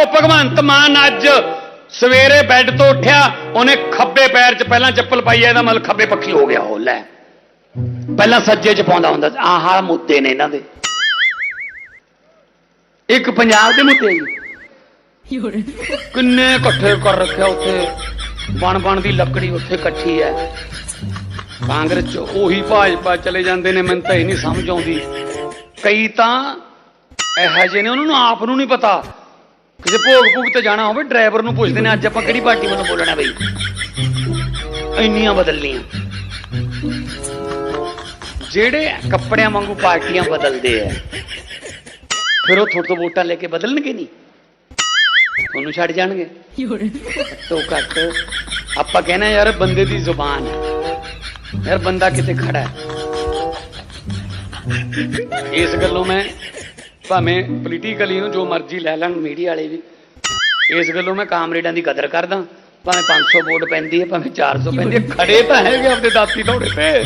ਦੇਖੋ ਭਗਵੰਤ ਮਾਨ ਅੱਜ ਸਵੇਰੇ ਬੈੱਡ ਤੋਂ ਉੱਠਿਆ, ਉਹਨੇ ਖੱਬੇ ਪੈਰ 'ਚ ਪਹਿਲਾਂ ਚੱਪਲ ਪਾਈ ਐ ਇਹਦਾ ਮਤਲਬ ਖੱਬੇ ਪੱਖੀ ਹੋ ਗਿਆ ਉਹ, ਲੈ। ਪਹਿਲਾਂ ਸੱਜੇ 'ਚ ਪਾਉਂਦਾ ਹੁੰਦਾ ਆਹ ਮੁੱਦੇ ਨੇ ਇਹਨਾਂ ਦੇ। ਇੱਕ ਪੰਜਾਬ ਦੇ ਮੁੱਦੇ ਕਿੰਨੇ ਇਕੱਠੇ ਕਰ ਰੱਖਿਆ ਉੱਥੇ, ਬਣ ਬਣ ਦੀ ਲੱਕੜੀ ਉੱਥੇ ਇਕੱਠੀ ਹੈ। ਕਾਂਗਰਸ ਚ ਉਹੀ ਭਾਜਪਾ ਚਲੇ ਜਾਂਦੇ ਨੇ, ਮੈਨੂੰ ਤਾਂ ਇਹ ਨਹੀਂ ਸਮਝ ਆਉਂਦੀ। ਕਈ ਤਾਂ ਇਹੋ ਜਿਹੇ ਨੇ, ਉਹਨਾਂ ਨੂੰ ਆਪ ਨੂੰ ਨਹੀਂ ਪਤਾ। ਕਿਸੇ ਭੋਗ ਭੂਗ ਤੇ ਜਾਣਾ ਹੋਵੇ ਡਰਾਈਵਰ ਨੂੰ ਪੁੱਛਦੇ ਨੇ ਅੱਜ ਆਪਾਂ ਕਿਹੜੀ ਪਾਰਟੀ ਵੱਲੋਂ ਬੋਲਣਾ ਬਈ? ਇੰਨੀਆਂ ਬਦਲਣੀਆਂ। ਜਿਹੜੇ ਕੱਪੜਿਆਂ ਵਾਂਗੂ ਪਾਰਟੀਆਂ ਬਦਲਦੇ ਆ ਫਿਰ ਉਹ ਤੁਹਾਡੇ ਤੋਂ ਵੋਟਾਂ ਲੈ ਕੇ ਬਦਲਣਗੇ ਨਹੀਂ? ਤੁਹਾਨੂੰ ਛੱਡ ਜਾਣਗੇ। 有人，ਤੋਂ ਘੱਟ ਆਪਾਂ ਕਹਿੰਦੇ ਯਾਰ ਬੰਦੇ ਦੀ ਜ਼ੁਬਾਨ ਹੈ ਯਾਰ ਬੰਦਾ ਕਿਤੇ ਖੜਾ ਹੈ? ਇਸ ਗੱਲੋਂ ਮੈਂ ਭਾਵੇਂ ਪੋਲੀਟੀਕਲੀ ਨੂੰ ਜੋ ਮਰਜ਼ੀ ਲੈ ਲੈਣ ਮੀਡੀਆ ਵਾਲੇ ਵੀ। ਇਸ ਗੱਲੋਂ ਮੈਂ ਕਾਮਰੇਡਾਂ ਦੀ ਕਦਰ ਕਰਦਾ। ਭਾਵੇਂ 500 ਵੋਟ ਪੈਂਦੀ ਹੈ, ਭਾਵੇਂ 400 ਪੈਂਦੀ ਹੈ। ਖੜੇ ਤਾਂ ਹੈਗੇ ਆਪਦੇ ਦਾਤੀ ਦੌੜੇ ਤੇ।